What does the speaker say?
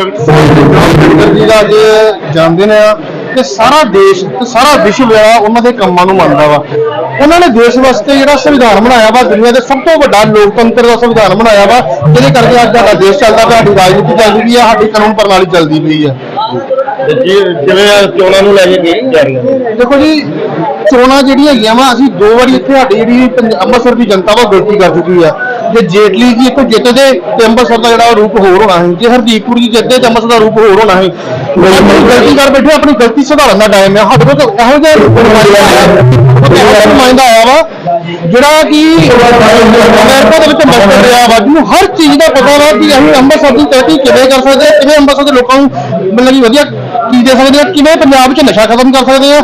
ਦਾ ਅੱਜ ਜਨਮ ਦਿਨ ਆ ਤੇ ਸਾਰਾ ਦੇਸ਼ ਤੇ ਸਾਰਾ ਵਿਸ਼ਵ ਆ ਉਹਨਾਂ ਦੇ ਕੰਮਾਂ ਨੂੰ ਮੰਨਦਾ ਵਾ। ਉਹਨਾਂ ਨੇ ਦੇਸ਼ ਵਾਸਤੇ ਜਿਹੜਾ ਸੰਵਿਧਾਨ ਬਣਾਇਆ ਵਾ ਦੁਨੀਆ ਦੇ ਸਭ ਤੋਂ ਵੱਡਾ ਲੋਕਤੰਤਰ ਦਾ ਸੰਵਿਧਾਨ ਬਣਾਇਆ ਵਾ ਜਿਹਦੇ ਕਰਕੇ ਅੱਜ ਸਾਡਾ ਦੇਸ਼ ਚੱਲਦਾ ਪਿਆ ਸਾਡੀ ਰਾਜਨੀਤੀ ਚੱਲਦੀ ਪਈ ਆ ਸਾਡੀ ਕਾਨੂੰਨ ਪ੍ਰਣਾਲੀ ਚੱਲਦੀ ਪਈ ਆ। ਜੀ- ਜਿਵੇਂ ਚੋਣਾਂ ਨੂੰ ਲੈ ਕੇ ਜਾ ਦੇਖੋ ਜੀ ਚੋਣਾਂ ਜਿਹੜੀਆਂ ਹੈਗੀਆਂ ਵਾ ਅਸੀਂ ਦੋ ਵਾਰੀ ਇੱਥੇ ਸਾਡੀ ਜਿਹੜੀ ਅੰਮ੍ਰਿਤਸਰ ਦੀ ਜਨਤਾ ਵਾ ਗਲਤੀ ਕਰ ਚੁੱਕੀ ਆ। ਜੇ ਜੇਟਲੀ ਜੀ ਇੱਥੋਂ ਜਿੱਤਦੇ ਤੇ ਅੰਮ੍ਰਿਤਸਰ ਦਾ ਜਿਹੜਾ ਰੂਪ ਹੋਰ ਹੋਣਾ ਸੀ ਜੇ ਹਰਦੀਪੁਰ ਜੀ ਜਿੱਤਦੇ ਤੇ ਅੰਮ੍ਰਿਤਸਰ ਦਾ ਰੂਪ ਹੋਰ ਹੋਣਾ ਆਪਣੀ ਗਲਤੀ ਕਰ ਬੈਠੇ ਆਪਣੀ ਗਲਤੀ ਸੁਧਾਰਨ ਦਾ ਟਾਈਮ ਆ। ਸਾਡੇ ਕੋਲ ਤਾਂ ਇਹੋ ਜਿਹਾ ਨੁਮਾਇੰਦਾ ਆਇਆ। ਵਾ ਜਿਹੜਾ ਕਿ ਅਮਰੀਕਾ ਦੇ ਵਿੱਚ ਮਸਤ ਰਿਹਾ ਵਾ ਜਿਹਨੂੰ ਹਰ ਚੀਜ਼ ਦਾ ਪਤਾ ਵਾ ਕਿ ਅਸੀਂ ਅੰਮ੍ਰਿਤਸਰ ਦੀ ਤਰੱਕੀ ਕਿਵੇਂ ਕਰ ਸਕਦੇ ਹਾਂ ਕਿਵੇਂ ਅੰਮ੍ਰਿਤਸਰ ਦੇ ਲੋਕਾਂ ਨੂੰ ਮਤਲਬ ਕਿ ਵਧੀਆ ਕੀ ਦੇ ਸਕਦੇ ਹਾਂ ਕਿਵੇਂ ਪੰਜਾਬ 'ਚ ਨਸ਼ਾ ਖਤਮ ਕਰ ਸਕਦੇ ਹਾਂ।